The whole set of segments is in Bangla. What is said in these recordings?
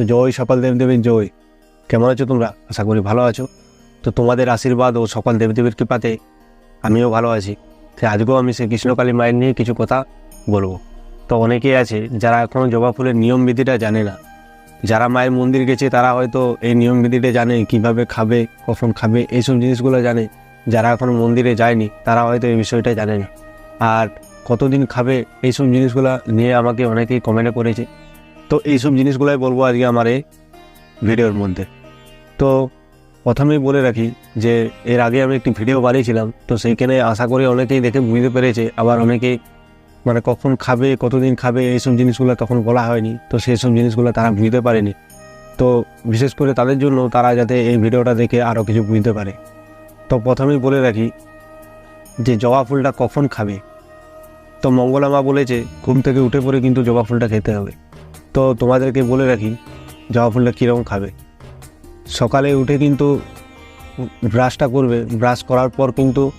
তো জয়, সকল দেবদেবীর জয়। কেমন আছো তোমরা? আশা করি ভালো আছো। তো তোমাদের আশীর্বাদ ও সকল দেবদেবীর কৃপাতে আমিও ভালো আছি। তো আজকেও আমি সেই কৃষ্ণকালী মায়ের নিয়ে কিছু কথা বলব। তো অনেকেই আছে যারা এখনও জবা ফুলের নিয়ম বিধিটা জানে না। যারা মায়ের মন্দির গেছে তারা হয়তো এই নিয়ম বিধিটা জানে, কীভাবে খাবে, কখন খাবে, এইসব জিনিসগুলো জানে। যারা এখনও মন্দিরে যায়নি, তারা হয়তো এই বিষয়টা জানে না। আর কতদিন খাবে, এইসব জিনিসগুলো নিয়ে আমাকে অনেকেই কমেন্ট করেছে তো এইসব জিনিসগুলোই বলব আজকে আমার এই ভিডিওর মধ্যে। তো প্রথমেই বলে রাখি যে, এর আগে আমি একটি ভিডিও বানিয়েছিলাম, তো সেইখানে আশা করি অনেকেই দেখে বুঝতে পেরেছে, আবার অনেকেই মানে কখন খাবে, কতদিন খাবে, এইসব জিনিসগুলো তখন বলা হয়নি, তো সেই সব জিনিসগুলো তারা বুঝতে পারেনি। তো বিশেষ করে তাদের জন্য তারা যাতে এই ভিডিওটা দেখে আরও কিছু বুঝতে পারে। তো প্রথমেই বলে রাখি যে, জবা ফুলটা কখন খাবে? তো মঙ্গলা মা বলেছে, ঘুম থেকে উঠে পড়ে কিন্তু জবা ফুলটা খেতে হবে। তো তোমাদেরকে বলে রাখি, জবা ফুলটা কীরকম খাবে। সকালে উঠে কিন্তু ব্রাশটা করবে। ব্রাশ করার পর কিন্তু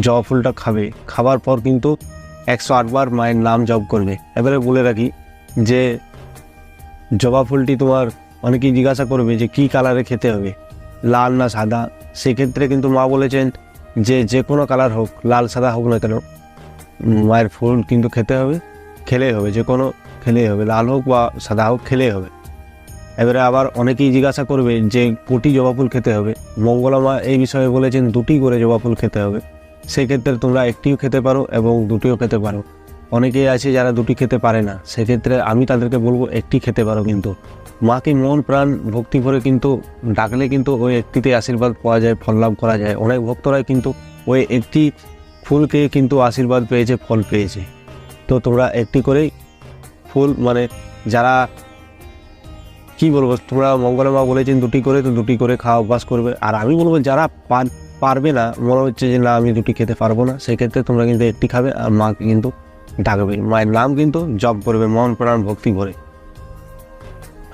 জবা ফুলটা খাবে। খাবার পর কিন্তু একশো আটবার মায়ের নাম জপ করবে। এবারে বলে রাখি যে, জবা ফুলটি তোমার অনেকেই জিজ্ঞাসা করবে যে, কী কালারে খেতে হবে? লাল না সাদা? সেক্ষেত্রে কিন্তু মা বলেছেন যে যে কোনো কালার হোক, লাল সাদা হোক না কেন, মায়ের ফুল কিন্তু খেতে হবে। খেলেই হবে, যে কোনো খেলেই হবে, লাল হোক বা সাদা হোক খেলেই হবে। এবারে আবার অনেকেই জিজ্ঞাসা করবে যে কোটি জবা ফুল খেতে হবে। মঙ্গলা মা এই বিষয়ে বলেছেন দুটি করে জবা ফুল খেতে হবে। সেক্ষেত্রে তোমরা একটিও খেতে পারো এবং দুটিও খেতে পারো। অনেকেই আছে যারা দুটি খেতে পারে না। সেক্ষেত্রে আমি তাদেরকে বলব একটি খেতে পারো কিন্তু। মাকে মন প্রাণ ভক্তি করে কিন্তু ডাকলে কিন্তু ওই একটিতে আশীর্বাদ পাওয়া যায়, ফল লাভ করা যায়। অনেক ভক্তরাই কিন্তু ওই একটি ফুলকে কিন্তু আশীর্বাদ পেয়েছে, ফল পেয়েছে। তো তোমরা একটি করেই ফুল মানে যারা, কি বলব, তোমরা মঙ্গলা মা বলেছেন দুটি করে, তো দুটি করে খাওয়া অভ্যাস করবে। আর আমি বলব যারা পার- পারবে না, মনে হচ্ছে যে না, আমি দুটি খেতে পারব না, সেক্ষেত্রে তোমরা কিন্তু একটি খাবে আর মাকে কিন্তু ডাকবে। মায়ের নাম কিন্তু জপ করবে, মন প্রাণ ভক্তি ভরে।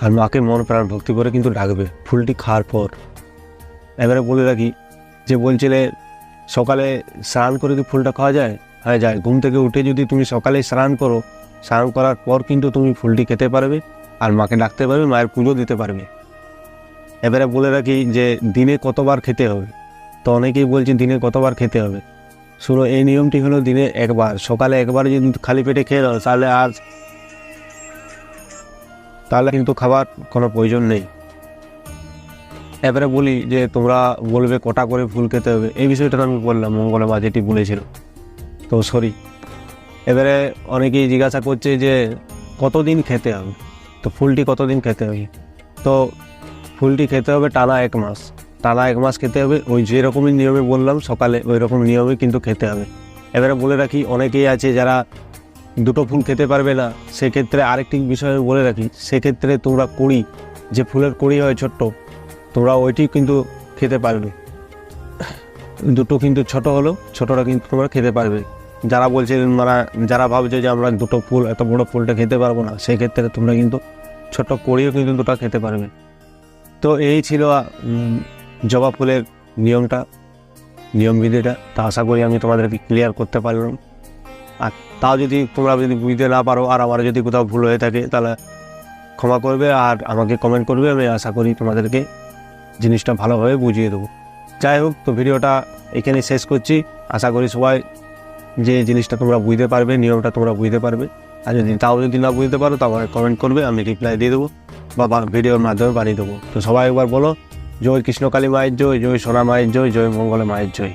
আর মাকে মন প্রাণ ভক্তি করে কিন্তু ডাকবে, ফুলটি খাওয়ার পর। এবারে বলে রাখি, যে বলছিলে সকালে স্নান করে কি ফুলটা খাওয়া যায় হ্যাঁ যায়। ঘুম থেকে উঠে যদি তুমি সকালে স্নান করো, স্নান করার পর কিন্তু তুমি ফুলটি খেতে পারবে আর মাকে ডাকতে পারবে, মায়ের পুজো দিতে পারবে। এবারে বলে রাখি যে দিনে কতবার খেতে হবে। তো অনেকেই বলছেন দিনে কতবার খেতে হবে। শুনো, এই নিয়মটি হলো দিনে একবার। সকালে একবার যদি খালি পেটে খেয়ে দাও তাহলে আর তাহলে কিন্তু খাবার কোনো প্রয়োজন নেই। এবারে বলি যে তোমরা বলবে কটা করে ফুল খেতে হবে। এই বিষয়টা আমি বললাম, মঙ্গলা মা যেটি বলেছিল। তো সরি। এবারে অনেকেই জিজ্ঞাসা করছে যে কতদিন খেতে হবে? তো ফুলটি কতদিন খেতে হবে? তো ফুলটি খেতে হবে টানা এক মাস। টানা এক মাস খেতে হবে, ওই যেরকমই নিয়মে বললাম, সকালে ওই রকম নিয়মে কিন্তু খেতে হবে। এবারে বলে রাখি, অনেকেই আছে যারা দুটো ফুল খেতে পারবে না, সেক্ষেত্রে আরেকটি বিষয় বলে রাখি, সেক্ষেত্রে তোমরা কুড়ি, যে ফুলের কুড়ি হয় ছোট্ট, তোমরা ওইটি কিন্তু খেতে পারবে। দুটো কিন্তু ছোট হলেও ছোটটা কিন্তু তোমরা খেতে পারবে। যারা বলছে মানে যারা ভাবছে যে আমরা দুটো ফুল, এত বড় ফুলটা খেতে পারব না, সেক্ষেত্রে তোমরা কিন্তু ছোট করিও কিন্তু দুটো খেতে পারবে। তো এই ছিল জবা ফুলের নিয়মটা, নিয়মবিধিটা। তা আশা করি আমি তোমাদেরকে ক্লিয়ার করতে পারলাম। আর তাও যদি তোমরা যদি বুঝতে না পারো, আর আমার যদি কোথাও ভুল হয়ে থাকে, তাহলে ক্ষমা করবে, আর আমাকে কমেন্ট করবে, আমি আশা করি তোমাদেরকে জিনিসটা ভালোভাবে বুঝিয়ে দেবো। যাই হোক, তো ভিডিওটা এখানে শেষ করছি। আশা করি সবাই যে জিনিসটা তোমরা বুঝতে পারবে, নিয়মটা তোমরা বুঝতে পারবে। আর যদি তাও যদি না বুঝতে পারো, তাও কমেন্ট করবে, আমি রিপ্লাই দিয়ে দেবো বা ভিডিওর মাধ্যমে বানিয়ে দেবো। তো সবাই একবার বলো, জয় কৃষ্ণকালী মায়ের জয় জয় সোনা মায়ের জয় জয় মঙ্গলের মায়ের জয়।